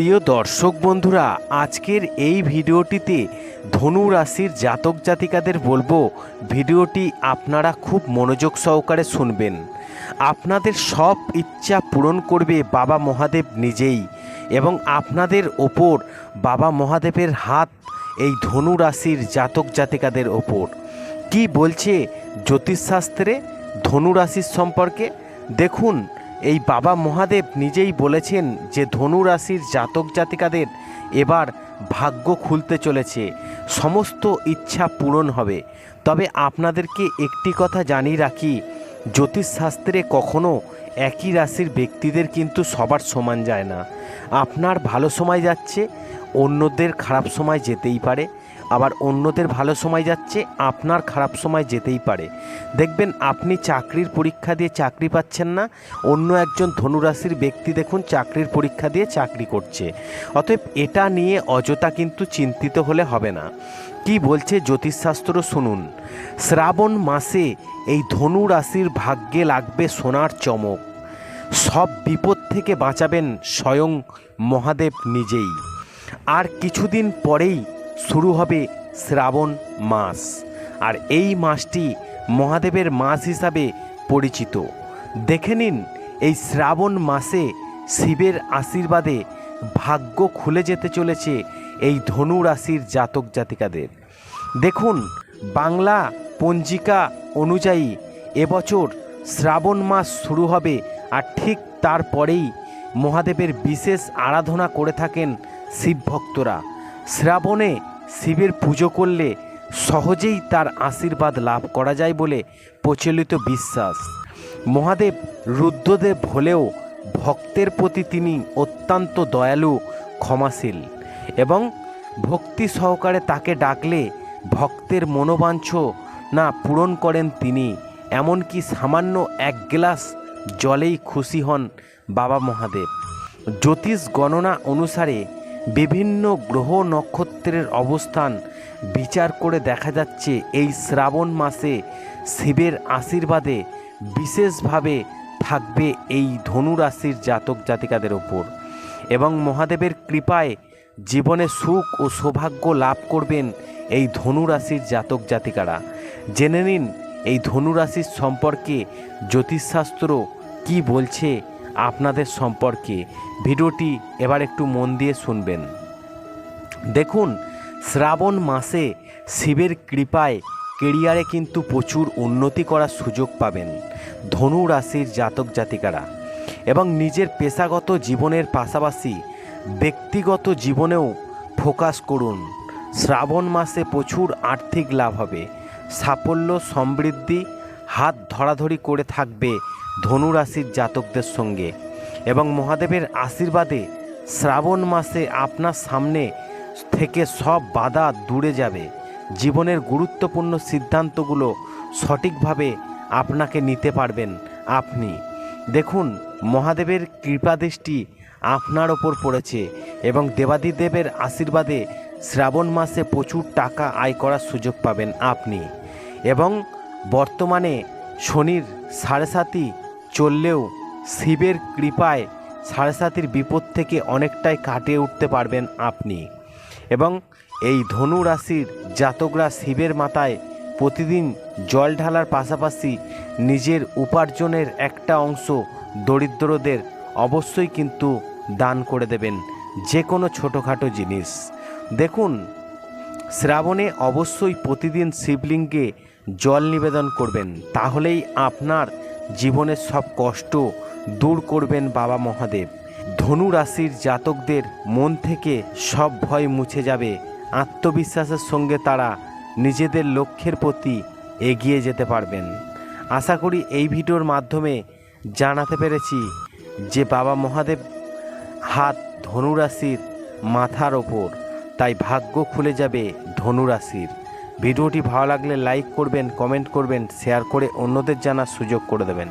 প্রিয় দর্শক বন্ধুরা, আজকের এই ভিডিওটিতে ধনু রাশির জাতক জাতিকাদের বলব, ভিডিওটি আপনারা খুব মনোযোগ সহকারে শুনবেন। আপনাদের সব ইচ্ছা পূরণ করবে বাবা মহাদেব নিজেই এবং আপনাদের ওপর বাবা মহাদেবের হাত এই ধনু রাশির জাতক জাতিকাদের ওপর। কি বলছে জ্যোতিষশাস্ত্রে ধনু রাশির সম্পর্কে? দেখুন এই বাবা মহাদেব নিজেই বলেছেন যে ধনু রাশির জাতক জাতিকাদের এবার ভাগ্য খুলতে চলেছে, সমস্ত ইচ্ছা পূরণ হবে। তবে আপনাদেরকে একটি কথা জানিয়ে রাখি, জ্যোতিষশাস্ত্রে কখনো একই রাশির ব্যক্তিদের কিন্তু সবার সমান যায় না। আপনার ভালো সময় যাচ্ছে, অন্যদের খারাপ সময় যেতেই পারে। আবার অন্যদের ভালো সময় যাচ্ছে, আপনার খারাপ সময় যেতেই পারে। দেখবেন আপনি চাকরির পরীক্ষা দিয়ে চাকরি পাচ্ছেন না, অন্য একজন ধনুরাশির ব্যক্তি দেখুন চাকরির পরীক্ষা দিয়ে চাকরি করছে। অতএব এটা নিয়ে অযথা কিন্তু চিন্তিত হলে হবে না। কি বলছে জ্যোতিষশাস্ত্র শুনুন, শ্রাবণ মাসে এই ধনু রাশির ভাগ্যে লাগবে সোনার চমক। সব বিপদ থেকে বাঁচাবেন স্বয়ং মহাদেব নিজেই। আর কিছুদিন পরেই শুরু হবে শ্রাবণ মাস। আর এই মাসটি মহাদেবের মাস হিসাবে পরিচিত। দেখে নিন, এই শ্রাবণ মাসে শিবের আশীর্বাদে ভাগ্য খুলে যেতে চলেছে এই ধনু রাশির জাতক জাতিকাদের। দেখুন, বাংলা পঞ্জিকা অনুযায়ী এবছর শ্রাবণ মাস শুরু হবে আর ঠিক তারপরেই মহাদেবের বিশেষ আরাধনা করে থাকেন শিব ভক্তরা শ্রাবণে শিবের পুজো করলে সহজেই তার আশীর্বাদ লাভ করা যায় বলে প্রচলিত বিশ্বাস। মহাদেব রুদ্রদেব হলেও ভক্তের প্রতি তিনি অত্যন্ত দয়ালু, ক্ষমাশীল এবং ভক্তি সহকারে তাকে ডাকলে ভক্তের মনোবাঞ্ছ না পূরণ করেন তিনি, এমনকি সামান্য এক গ্লাস জলেই খুশি হন বাবা মহাদেব। জ্যোতিষ গণনা অনুসারে বিভিন্ন গ্রহ নক্ষত্রের অবস্থান বিচার করে দেখা যাচ্ছে এই শ্রাবণ মাসে শিবের আশীর্বাদে বিশেষভাবে থাকবে এই ধনু রাশির জাতক জাতিকাদের ওপর। এবং মহাদেবের কৃপায় জীবনে সুখ ও সৌভাগ্য লাভ করবেন এই ধনু রাশির জাতক জাতিকারা। জেনে নিন, এই ধনু রাশির সম্পর্কে জ্যোতিষশাস্ত্র কি বলছে আপনাদের সম্পর্কে ভিডিওটি এবার একটু মন দিয়ে শুনবেন। দেখুন, শ্রাবণ মাসে শিবের কৃপায় কেরিয়ারে কিন্তু প্রচুর উন্নতি করার সুযোগ পাবেন ধনু রাশির জাতক জাতিকারা এবং নিজের পেশাগত জীবনের পাশাপাশি ব্যক্তিগত জীবনেও ফোকাস করুন। শ্রাবণ মাসে প্রচুর আর্থিক লাভ হবে, সাফল্য, সমৃদ্ধি, হাত ধরাধরি করে থাকবে ধনু রাশির জাতকদের সঙ্গে এবং মহাদেবের আশীর্বাদে শ্রাবণ মাসে আপনার সামনে থেকে সব বাধা দূরে যাবে। জীবনের গুরুত্বপূর্ণ সিদ্ধান্তগুলো সঠিকভাবে আপনাকে নিতে পারবেন আপনি। দেখুন, মহাদেবের কৃপাদৃষ্টি আপনার ওপর পড়েছে এবং দেবাদিদেবের আশীর্বাদে শ্রাবণ মাসে প্রচুর টাকা আয় করার সুযোগ পাবেন আপনি। এবং বর্তমানে শনির সাড়ে সাতি চললেও শিবের কৃপায় সাড়ে সাতির বিপদ থেকে অনেকটাই কাটিয়ে উঠতে পারবেন আপনি। এবং এই ধনু রাশির জাতকরা শিবের মাথায় প্রতিদিন জল ঢালার পাশাপাশি নিজের উপার্জনের একটা অংশ দরিদ্রদের অবশ্যই কিন্তু দান করে দেবেন, যে কোনো ছোটোখাটো জিনিস। দেখুন শ্রাবণে অবশ্যই প্রতিদিন শিবলিঙ্গে জল নিবেদন করবেন। তাহলেই আপনার জীবনের সব কষ্ট দূর করবেন বাবা মহাদেব। ধনু রাশির জাতকদের মন থেকে সব ভয় মুছে যাবে। আত্মবিশ্বাসের সঙ্গে তারা নিজেদের লক্ষ্যের প্রতি এগিয়ে যেতে পারবেন। আশা করি এই ভিডিওর মাধ্যমে জানাতে পেরেছি যে বাবা মহাদেব হাত ধনুরাশির মাথার ওপর তাই ভাগ্য খুলে যাবে ধনুরাশির ভিডিওটি ভালো লাগলে লাইক করবেন, কমেন্ট করবেন, শেয়ার করে অন্যদের জানার সুযোগ করে দেবেন।